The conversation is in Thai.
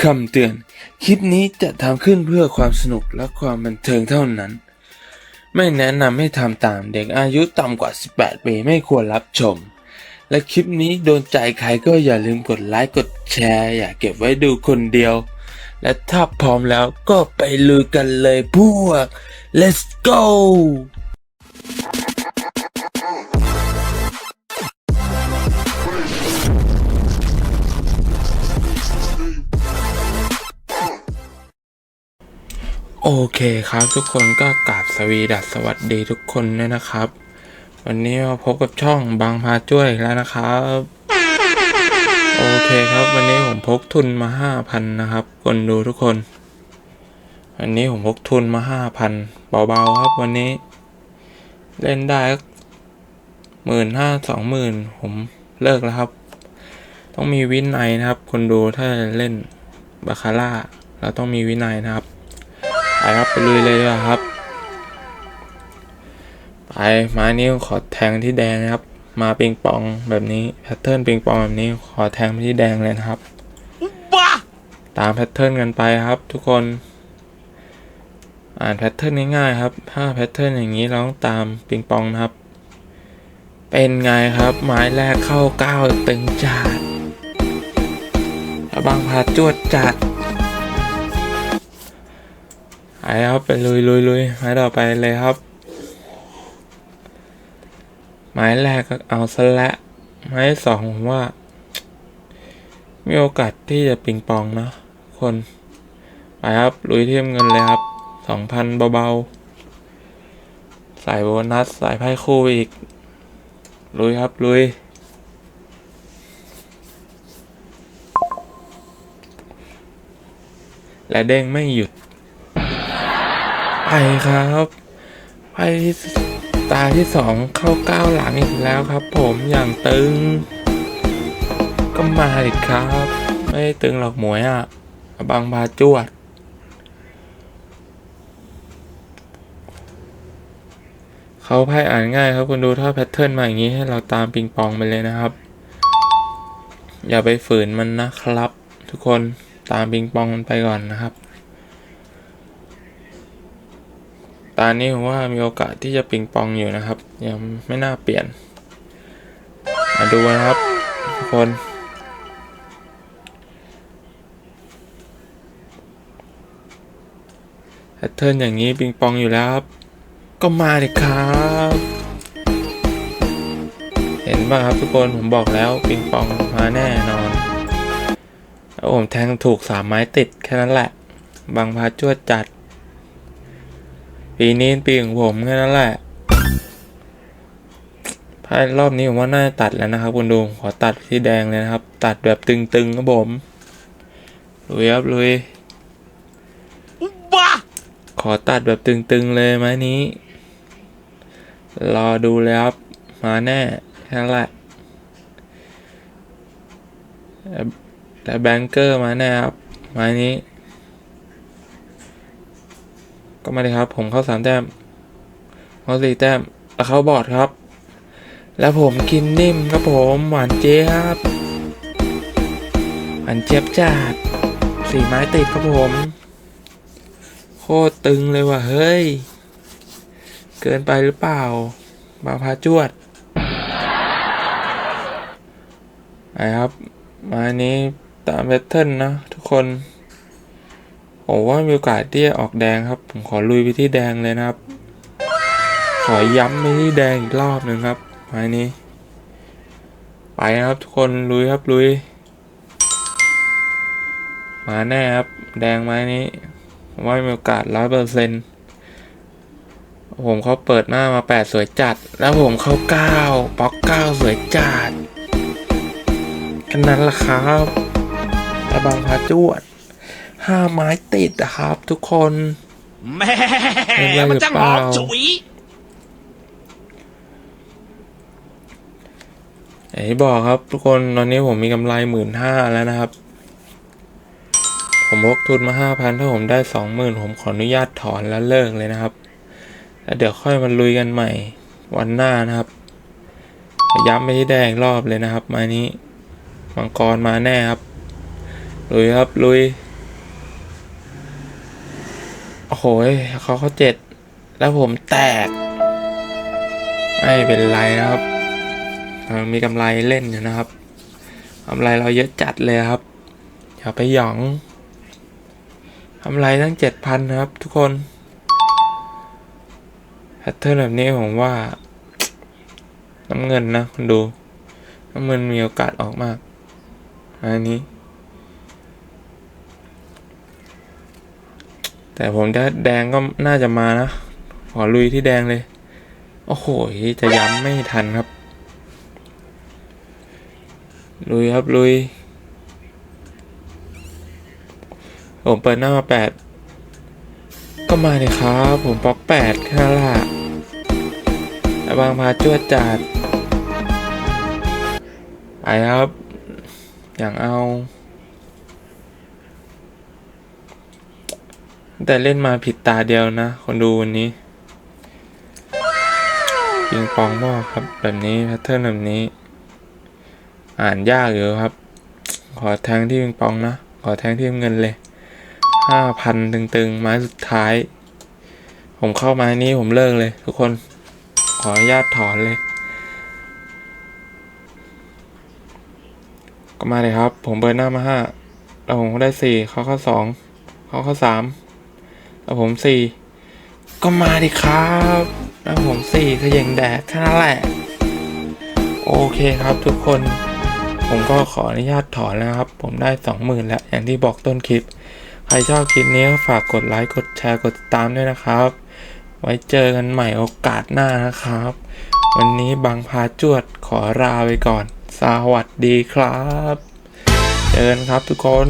คำเตือน คลิปนี้จะทำขึ้นเพื่อความสนุกและความบันเทิงเท่านั้น ไม่แนะนำให้ทำตามเด็กอายุต่ำกว่า 18 ปีไม่ควรรับชม และคลิปนี้โดนใจใครก็อย่าลืมกดไลค์กดแชร์ อย่าเก็บไว้ดูคนเดียว และถ้าพร้อมแล้วก็ไปลุยกันเลยพวก let's go โอเคครับทุกคนก็กราบสวีดัสสวัสดีทุกคนด้วยนะครับ วันนี้มาพบกับช่องบางพาจ้วยแล้วนะครับ โอเคครับ วันนี้ผมพกทุนมาห้าพันนะครับ คนดูทุกคนวันนี้ผมพกทุนมาห้าพันเบาๆครับวันนี้ เล่นได้หมื่นห้าสองหมื่นผมเลิกแล้วครับ ต้องมีวินัยนะครับ คนดูถ้าเล่นบาคาร่าเราต้องมีวินัยนะครับ ไปครับไปลุยเลยดีกว่าครับ ไปไม้นี้ขอแทงที่แดงนะครับ มาปิงปองแบบนี้แพทเทิร์นปิงปองแบบนี้ขอแทงไปที่แดงเลยนะครับตามแพทเทิร์นกันไปครับ ทุกคน อ่านแพทเทิร์นง่ายๆครับ ถ้าแพทเทิร์นอย่างนี้เราต้องตามปิงปองนะครับ เป็นไงครับ ไม้แรกเข้าเก้าตึงจัดแล้วบางพาจวดจัด ไปครับไปลุยลุยลุยไม้ต่อไปเลยครับ ไม้แรกก็เอาซะละไม้สองผมว่า มีโอกาสที่จะปิงปองนะคน ไปครับ ลุยเทียมเงินเลยครับสองพันเบาๆ ใส่โบนัส ใส่ไพ่คู่อีก ลุยครับ ลุยและเด้งไม่หยุด ไปครับ ไปที่ตาที่สองเข้าก้าวหลังอีกแล้วครับ ผมอย่างตึง ก็มาดิครับ ไม่ตึงหรอกหมวยอะบางบาจวดเขาไพ่อ่านง่ายครับคุณดูถ้าแพทเทิร์นมาอย่างนี้ให้เราตามปิงปองไปเลยนะครับ อย่าไปฝืนมันนะครับ ทุกคนตามปิงปองมันไปก่อนนะครับ ตานี้ผมว่ามีโอกาสที่จะปิงปองอยู่นะครับ ยังไม่น่าเปลี่ยน มาดูนะครับทุกคนแพทเทิร์นอย่างนี้ปิงปองอยู่แล้วครับ ก็มาเลยครับ เห็นป่ะครับทุกคนผมบอกแล้วปิงปองมาแน่นอนแล้วผมแทงถูกสามไม้ติดแค่นั้นแหละ บางพาจวดจัด ปีนี้ปีของผมแค่นั้นแหละพายรอบนี้ผมว่าน่าจะตัดแล้วนะครับคุณดูขอตัดที่แดงเลยนะครับ ตัดแบบตึงๆครับผมลุยครับลุยขอตัดแบบตึงๆเลยไหมนี้ รอดูเลยครับ มาแน่แค่นั้นแหละแต่แต่แบงเกอร์มาแน่ครับไม้นี้ ก็มาเลยครับ ผมเข้าสามแต้มเข้าสี่แต้มแล้วเข้าบอดครับ แล้วผมกินนิ่มครับผมหวานเจี๊ยบหวานเจี๊ยบจัดสี่ไม้ติดครับผม โคตรตึงเลยว่ะเฮ้ย เกินไปหรือเปล่าบาพาจวดไปครับมานี้ตามแพทเทิร์นนะทุกคน ผมว่ามีโอกาสที่จะออกแดงครับ ผมขอลุยไปที่แดงเลยนะครับ ขอย้ำไปที่แดงอีกรอบหนึ่งครับไม้นี้ ไปนะครับทุกคนลุยครับลุย มาแน่ครับ แดงไม้นี้ผมว่ามีโอกาสร้อยเปอร์เซ็นต์ผมเขาเปิดหน้ามาแปดสวยจัด แล้วผมเข้าเก้าป๊อกเก้าสวยจัดแค่นั้นละครับแต่บางพาจวด ห้าไม้ติดนะครับ ทุกคนแหม่มันจังหอมฉุยอย่างที่บอกครับ ทุกคนตอนนี้ผมมีกำไรหมื่นห้าแล้วนะครับ ผมพกทุนมาห้าพันถ้าผมได้สองหมื่นผมขออนุญาตถอนแล้วเลิกเลยนะครับแล้วเดี๋ยวค่อยมาลุยกันใหม่วันหน้านะครับย้ำไปที่แดงรอบเลยนะครับ มานี้มังกรมาแน่ครับ ลุยครับ ลุย เขาเขาเจ็ด แล้วผมแตก ไม่เป็นไรนะครับ มีกำไรเล่นอยู่นะครับกำไรเราเยอะจัดเลยครับ อย่าไปหยองกำไรตั้งเจ็ดพันนะครับ ทุกคนแพทเทิร์นแบบนี้ผมว่า น้ำเงินนะคุณดู น้ำเงินมีโอกาสออกมาก อันนี้ แต่ผมจะแดงก็น่าจะมานะ ขอลุยที่แดงเลย โอ้โห จะย้ำไม่ทันครับ ลุยครับลุย ผมเปิดหน้ามาแปดก็มาเลยครับ ผมป๊อกแปดค่นั้นละแต่บางพาจวดจัดไปครับ อย่างเอา แต่เล่นมาผิดตาเดียวนะ คนดูวันนี้ปิงปองมากครับ แบบนี้แพทเทิร์นแบบนี้ อ่านยากอยู่ครับ ขอแทงที่ปิงปองนะ ขอแทงที่เงินเลยห้าพันตึงๆไม้สุดท้าย ผมเข้าม้นี้ผมเลิกเลย ทุกคนขออนุญาตถอนเลย ก็มาเลยครับ ผมเบิร์หน้ามาห้าแล้วผมก็ได้สี่เขาเข้าสองเขาเข้าสาม แล้วผมสี่ก็มาดิครับแล้วผมสี่ขย่งแดดแค่นั้นแหละโอเคครับทุกคน ผมก็ขออนุญาตถอนแล้วครับ ผมได้สองหมื่นแล้ว อย่างที่บอกต้นคลิป ใครชอบคลิปนี้ก็ฝากกดไลค์กดแชร์กดติดตามด้วยนะครับ ไว้เจอกันใหม่โอกาสหน้านะครับ วันนี้บางพาจวดขอลาไปก่อน สวัสดีครับ เจอกันครับทุกคน